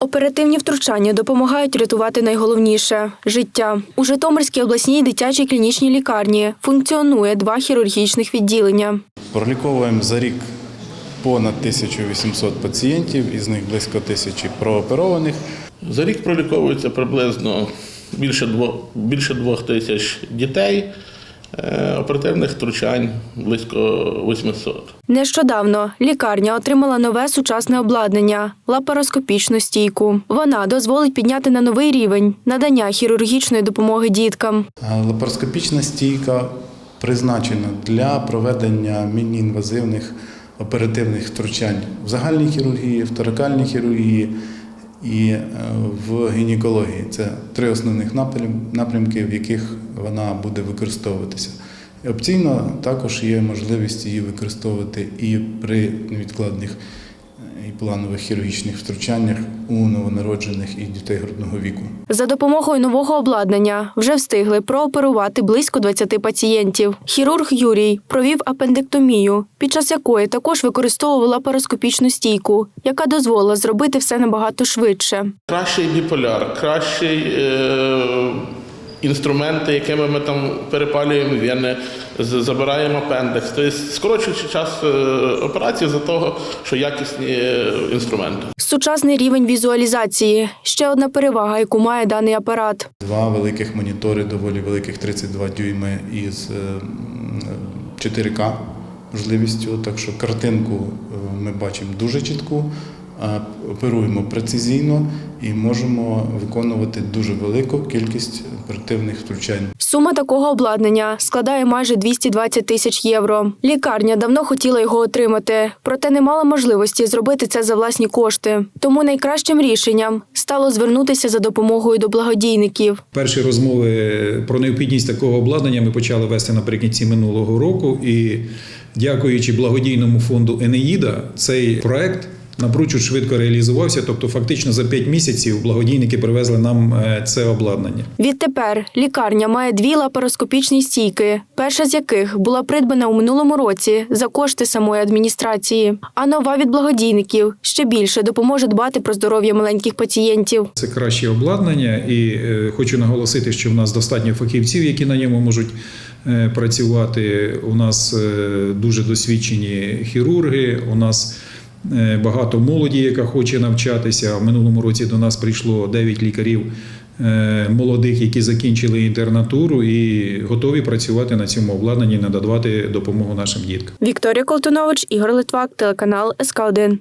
Оперативні втручання допомагають рятувати найголовніше життя. У Житомирській обласній дитячій клінічній лікарні функціонує два хірургічних відділення. Проліковуємо за рік понад 1800 пацієнтів, із них близько тисячі прооперованих. За рік проліковується приблизно більше двох, більше двох тисяч дітей. Е, Оперативних втручань близько 800. Нещодавно лікарня отримала нове сучасне обладнання лапароскопічну стійку. Вона дозволить підняти на новий рівень надання хірургічної допомоги діткам. Лапароскопічна стійка призначена для проведення міні-інвазивних оперативних втручань в загальній хірургії, в торакальній хірургії і е, в гінекології. Це три основних напрямки, в яких вона буде використовуватися. Опційно також є можливість її використовувати і при невідкладних і планових хірургічних втручаннях у новонароджених і дітей грудного віку. За допомогою нового обладнання вже встигли прооперувати близько 20 пацієнтів. Хірург Юрій провів апендектомію, під час якої також використовував лапароскопічну стійку, яка дозволила зробити все набагато швидше. Кращий біполяр, кращий е, інструменти, якими ми там перепалюємо вени, забираємо апендекс. Тобто скорочуючи час е, операції за того, що якісні е, інструменти. Сучасний рівень візуалізації ще одна перевага, яку має даний апарат. Два великих монітори, доволі великих 32 дюйми із е, 4К можливістю. Так що картинку е, ми бачимо дуже чітку, оперуємо прецизійно і можемо виконувати дуже велику кількість оперативних втручань. Сума такого обладнання складає майже 220 тисяч євро. Лікарня давно хотіла його отримати, проте не мала можливості зробити це за власні кошти. Тому найкращим рішенням стало звернутися за допомогою до благодійників. Перші розмови про необхідність такого обладнання ми почали вести наприкінці минулого року. І дякуючи благодійному фонду Енеїда, цей проект напрочуд швидко реалізувався. Тобто, фактично за 5 місяців благодійники привезли нам е, це обладнання. Відтепер лікарня має дві лапароскопічні стійки, перша з яких була придбана у минулому році за кошти самої адміністрації. А нова від благодійників ще більше допоможе дбати про здоров'я маленьких пацієнтів. Це краще обладнання, і е, хочу наголосити, що в нас достатньо фахівців, які на ньому можуть е, працювати. У нас дуже досвідчені хірурги. У нас багато молоді, яка хоче навчатися. В минулому році до нас прийшло 9 лікарів. е, Молодих, які закінчили інтернатуру і готові працювати на цьому обладнанні, надавати допомогу нашим діткам. Вікторія Колтунович, Ігор Литвак, телеканал СК 1